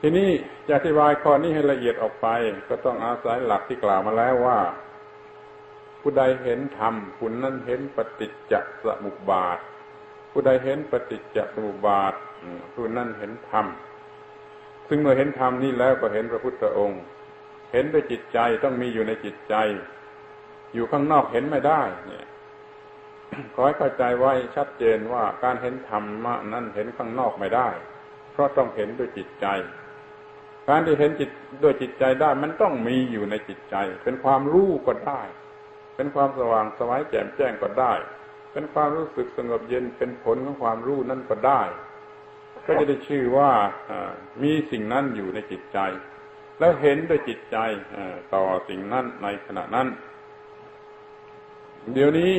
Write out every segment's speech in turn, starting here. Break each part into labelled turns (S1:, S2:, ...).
S1: ทีนี้จะอธิบายข้อนี้ให้ละเอียดออกไป ก็ต้องอาศัยหลักที่กล่าวมาแล้วว่า ผู้ใดเห็นธรรมผู้นั้นเห็นปฏิจจสมุปบาท ผู้ใดเห็นปฏิจจสมุปบาทผู้นั้นเห็นธรรมซึ่งเมื่อเห็นธรรมนี้แล้วก็เห็นพระพุทธองค์ เห็นด้วยจิตใจต้องมีอยู่ในจิตใจ อยู่ข้างนอกเห็นไม่ได้ เนี่ยขอให้เข้าใจไว้ชัดเจนว่าการเห็นธรรมะนั้นเห็นข้างนอกไม่ได้ เพราะต้องเห็นด้วยจิตใจ การที่เห็นจิตด้วยจิตใจได้มันต้องมีอยู่ในจิตใจ เป็นความรู้ก็ได้ เป็นความสว่างสวายแจ่มแจ้งก็ได้ เป็นความรู้สึกสงบเย็นเป็นผลของความรู้นั่นก็ได้ ก็จะได้ชื่อว่ามีสิ่งนั้นอยู่ในจิตใจ แล้วเห็นด้วยจิตใจต่อสิ่งนั้นในขณะนั้น เดี๋ยวนี้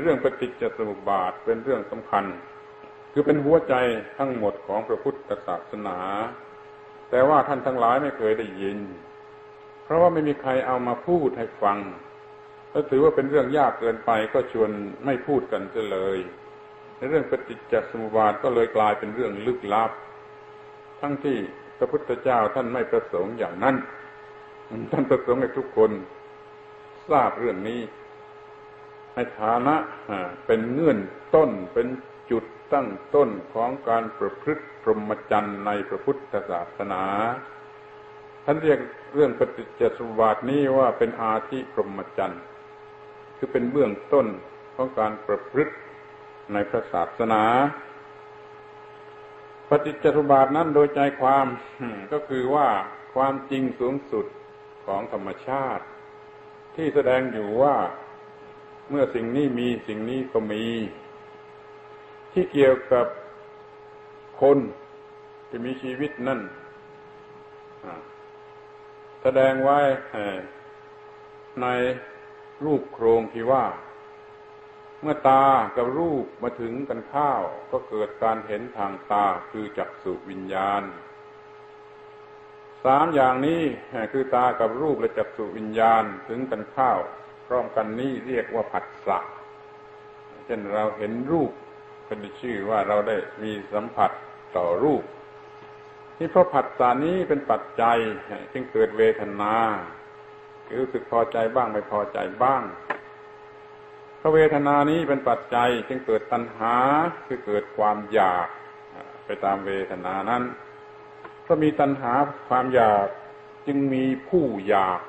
S1: เรื่องปฏิจจสมุปบาทเป็นเรื่องสำคัญ คือเป็นหัวใจทั้งหมดของพระพุทธศาสนา แต่ว่าท่านทั้งหลายไม่เคยได้ยิน เพราะว่าไม่มีใครเอามาพูดให้ฟังแล้วถือว่าเป็นเรื่องยากเกินไปก็ชวนไม่พูดกันเลย ในเรื่องปฏิจจสมุปบาทก็เลยกลายเป็นเรื่องลึกลับ ทั้งที่พระพุทธเจ้าท่านไม่ประสงค์อย่างนั้น ท่านประสงค์ให้ทุกคนทราบเรื่องนี้ในฐานะเป็นเงื่อนต้นเป็น จุดตั้งต้นของการประพฤติพรหมจรรย์ในพระพุทธศาสนาท่านเรียกเรื่องปฏิจจสมุปบาทนี้ว่าเป็นอาธิพรหมจรรย์คือเป็นเบื้องต้นของการประพฤติในพระศาสนาปฏิจจสมุปบาทนั้นโดยใจความก็คือว่าความจริงสูงสุดของธรรมชาติ ที่แสดงอยู่ว่าเมื่อสิ่งนี้มีสิ่งนี้ก็มี ที่เกี่ยวกับคนที่มีชีวิตนั่นแสดงไว้ในรูปโครงที่ว่า เมื่อตากับรูปมาถึงกันข้าว ก็เกิดการเห็นทางตาคือจักสุวิญญาณ สามอย่างนี้คือตากับรูปและจักสุวิญญาณถึงกันข้าว พร้อมกันนี้เรียกว่าผัสสะเช่นเราเห็นรูป เป็นชื่อว่าเราได้มีสัมผัสต่อรูป นี่เพราะผัสสะนี้เป็นปัจจัยจึงเกิดเวทนาคือรู้สึกพอใจบ้างไม่พอใจบ้างเพราะเวทนานี้เป็นปัจจัยจึงเกิดตัณหาคือเกิดความอยากไปตามเวทนานั้นเพราะมีตัณหาความอยากจึงมีผู้อยาก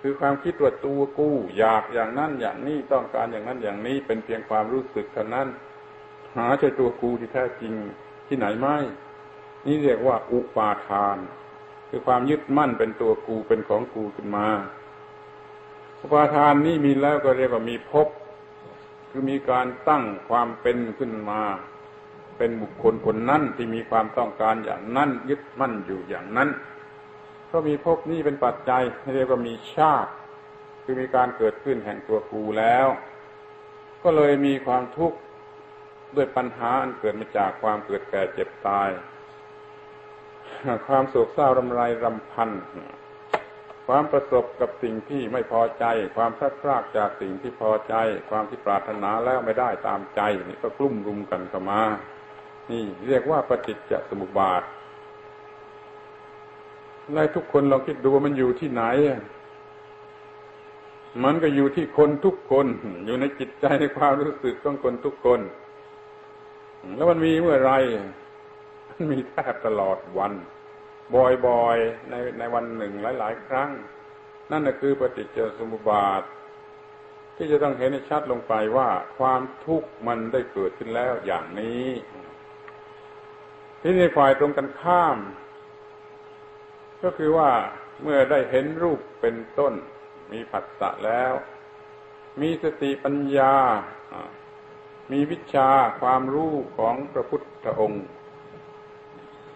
S1: คือความคิดว่าตัวกู้อยากอย่างนั้นอย่างนี้ต้องการอย่างนั้นอย่างนี้เป็นเพียงความรู้สึกเท่านั้น หาใช่ตัวกูที่แท้จริงที่ไหนไม่ นี่เรียกว่าอุปาทาน คือความยึดมั่นเป็นตัวกูเป็นของกูขึ้นมา อุปาทานนี่มีแล้วก็เรียกว่ามีภพคือมีการตั้งความเป็นขึ้นมา เป็นบุคคลคนนั้นที่มีความต้องการอย่างนั้นยึดมั่นอยู่อย่างนั้น ก็มีภพนี้เป็นปัจจัยเรียกว่ามีชาติ คือมีการเกิดขึ้นแห่งตัวกูแล้ว ก็เลยมีความทุกข์ด้วยปัญหาอันเกิดมาจากความเกิดแก่เจ็บตาย ความโศกเศร้ารำไรรำพัน ความประสบกับสิ่งที่ไม่พอใจ ความพลาดพลาดจากสิ่งที่พอใจ ความที่ปรารถนาแล้วไม่ได้ตามใจนี่ก็กลุ่มรุมกันเข้ามา นี่เรียกว่าปฏิจจสมุปบาท แล้ทุกคนลองคิดดูว่ามันอยู่ที่ไหนมันก็อยู่ที่คนทุกคน อยู่ในจิตใจในความรู้สึกของคนทุกคน แล้วมันมีเมื่อไรมันมีแทบตลอดวัน บ่อยๆในในวันหนึ่งหลาย ๆ ครั้ง นั่นคือปฏิจจสมุปบาท ที่จะต้องเห็นชัดลงไปว่าความทุกข์มันได้เกิดขึ้นแล้วอย่างนี้ ที่ในฝ่ายตรงกันข้าม ก็คือว่าเมื่อได้เห็นรูปเป็นต้น มีผัสสะแล้ว มีสติปัญญา มีวิชาความรู้ของพระพุทธองค์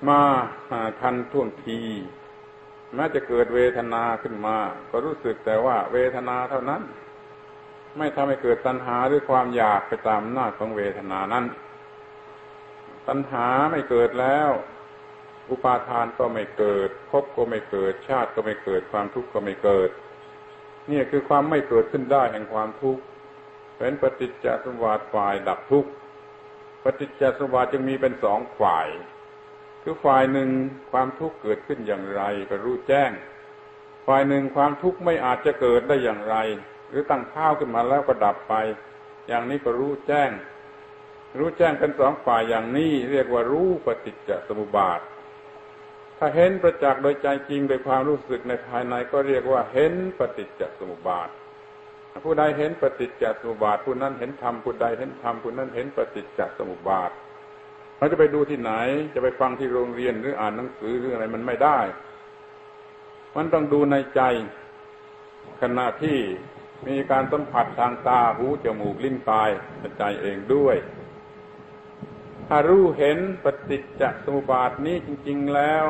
S1: มาทันท่วงทีแม้จะเกิดเวทนาขึ้นมา ก็รู้สึกแต่ว่าเวทนาเท่านั้น ไม่ทำให้เกิดตัณหาหรือความอยากไปตามหน้าของเวทนานั้น ตัณหาไม่เกิดแล้ว อุปาทานก็ไม่เกิดภพก็ไม่เกิด ชาติก็ไม่เกิดความทุกข์ก็ไม่เกิด นี่คือความไม่เกิดขึ้นได้แห่งความทุกข์เป็นปฏิจจสมบัติฝ่ายดับทุกข์ปฏิจจสมบัติจึงมีเป็นสองฝ่าย คือฝ่ายหนึ่งความทุกข์เกิดขึ้นอย่างไรก็รู้แจ้ง ฝ่ายหนึ่งความทุกข์ไม่อาจจะเกิดได้อย่างไร หรือตั้งข้าวขึ้นมาแล้วก็ดับไป อย่างนี้ก็รู้แจ้ง รู้แจ้งเป็นสองฝ่ายอย่างนี้ เรียกว่ารู้ปฏิจจสมุปบาท ถ้าเห็นประจักษ์โดยใจจริงโดยความรู้สึกในภายในก็เรียกว่าเห็นปฏิจจสมุปบาท ผู้ใดเห็นปฏิจจสมุปบาท ผู้นั้นเห็นธรรมผู้ใดเห็นธรรมผู้นั้นเห็นปฏิจจสมุปบาทเราจะไปดูที่ไหน จะไปฟังที่โรงเรียนหรืออ่านหนังสือหรืออะไรมันไม่ได้ มันต้องดูในใจขณะที่มีการสัมผัสทางตาหูจมูกลิ้นกายใจเองด้วย ถ้ารู้เห็นปฏิจจสมุปบาทนี้จริง ๆ แล้ว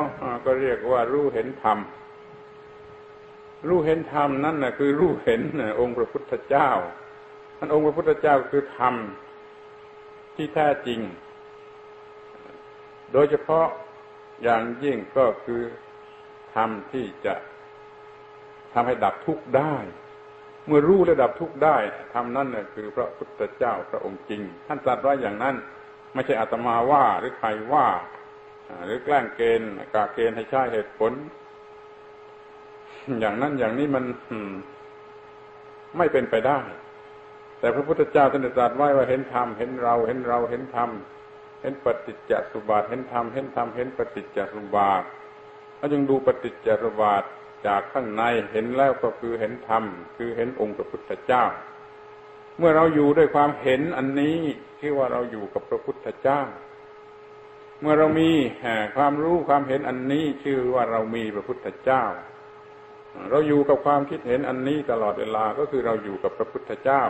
S1: ก็เรียกว่ารู้เห็นธรรม รู้เห็นธรรมนั่นนะคือรู้เห็นองค์พระพุทธเจ้าท่านองค์พระพุทธเจ้าคือธรรมที่แท้จริง โดยเฉพาะอย่างยิ่งก็คือทำที่จะทำให้ดับทุกข์ได้ เมื่อรู้และดับทุกข์ได้ทำนั่นน่ยคือพระพุทธเจ้าพระองค์จริง ท่านตรัสว่าอย่างนั้น ไม่ใช่อาตมาว่าหรือใครว่า หรือแกล้งเกณฑ์กาเกณฑ์ให้ใช้เหตุผล อย่างนั้นอย่างนี้มันไม่เป็นไปได้ แต่พระพุทธเจ้าท่านตรัสไว้ว่าเห็นธรรมเห็นเราเห็นเราเห็นธรรมเห็นปฏิจจสุบาทเห็นธรรมเห็นธรรมเห็นปฏิจจสุบาทแล้วจึงดูปฏิจจสุบาทจากข้างในเห็นแล้วก็คือเห็นธรรมคือเห็นองค์พระพุทธเจ้า เมื่อเราอยู่ด้วยความเห็นอันนี้ที่ว่าเราอยู่กับพระพุทธเจ้า เมื่อเรามีความรู้ความเห็นอันนี้ชื่อว่าเรามีพระพุทธเจ้า เราอยู่กับความคิดเห็นอันนี้ตลอดเวลาก็คือเราอยู่กับพระพุทธเจ้า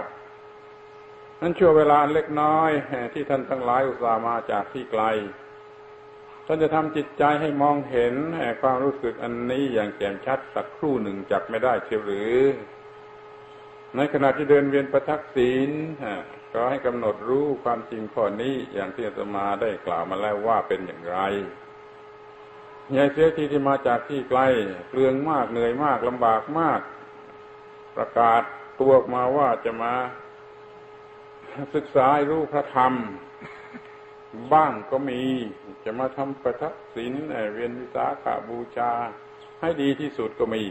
S1: นั้นชั่วเวลาเล็กน้อยที่ท่านทั้งหลายอุตส่าห์มาจากที่ไกลท่านจะทำจิตใจให้มองเห็นความรู้สึกอันนี้อย่างแจ่มชัดสักครู่หนึ่งจับไม่ได้เชียวหรือ ในขณะที่เดินเวียนประทักษิณก็ให้กำหนดรู้ความจริงข้อนี้อย่างที่อาตมาได้กล่าวมาแล้วว่าเป็นอย่างไรยายเสียทีที่มาจากที่ไกลเปลืองมากเหนื่อยมากลำบากมาก ประกาศตัวออกมาว่าจะมา ศึกษารู้พระธรรม บ้างก็มี จะมาทำประทักษิณเวียนวิสาขาบูชา ให้ดีที่สุดก็มี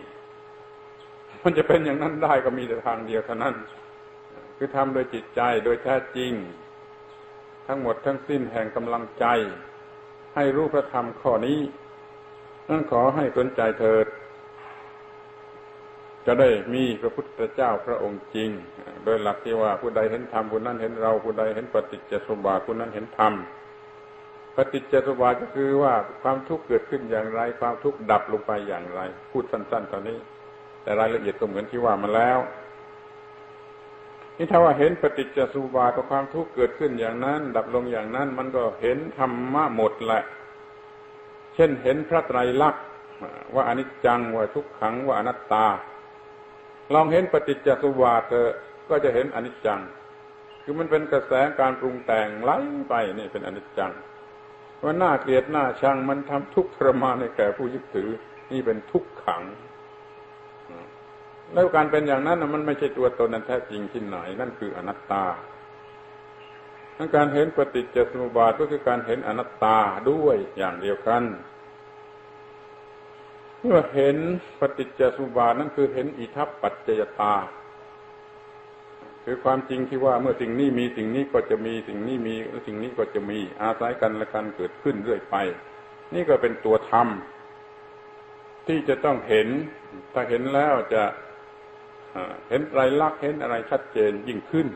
S1: มันจะเป็นอย่างนั้นได้ก็มีแต่ทางเดียวเท่านั้น คือทำโดยจิตใจโดยแท้จริง ทั้งหมดทั้งสิ้นแห่งกำลังใจ ให้รู้พระธรรมข้อนี้นั่นขอให้สนใจเถิด จะได้มีพระพุทธเจ้าพระองค์จริง โดยหลักที่ว่าผู้ใดเห็นธรรมผู้นั้นเห็นเราผู้ใดเห็นปฏิจจสมบาทผู้นั้นเห็นธรรมปฏิจจสมบาทก็คือว่าความทุกข์เกิดขึ้นอย่างไร ความทุกข์ดับลงไปอย่างไร พูดสั้นๆตอนนี้ แต่รายละเอียดก็เหมือนที่ว่ามาแล้วนี่ถ้าว่าเห็นปฏิจจสุบาทความทุกข์เกิดขึ้นอย่างนั้น ดับลงอย่างนั้น มันก็เห็นธรรมะหมดแหละ เช่นเห็นพระไตรลักษณ์ว่าอนิจจังว่าทุกขังว่าอนัตตา ลองเห็นปฏิจจสุบาทเธอก็จะเห็นอนิจจัง คือมันเป็นกระแสการปรุงแต่งไหลไปนี่เป็นอนิจจังว่าหน้าเกลียดหน้าชังมันทำทุกข์ทรมานในแก่ผู้ยึดถือ นี่เป็นทุกขัง แล้วการเป็นอย่างนั้นมันไม่ใช่ตัวตนนั้นแท้จริงที่ไหน นั่นคืออนัตตาการเห็นปฏิจจสมุปบาทก็คือการเห็นอนัตตาด้วยอย่างเดียวกันเมื่อเห็นปฏิจจสมุปบาทนั้นคือเห็นอิทัปปัจจยตา คือความจริงที่ว่าเมื่อสิ่งนี้มีสิ่งนี้ก็จะมีสิ่งนี้มีสิ่งนี้ก็จะมีอาศัยกันและกันเกิดขึ้นเรื่อยไป นี่ก็เป็นตัวธรรมที่จะต้องเห็น ถ้าเห็นแล้วจะ เห็นไรลักษณ์เห็นอะไรชัดเจนยิ่งขึ้น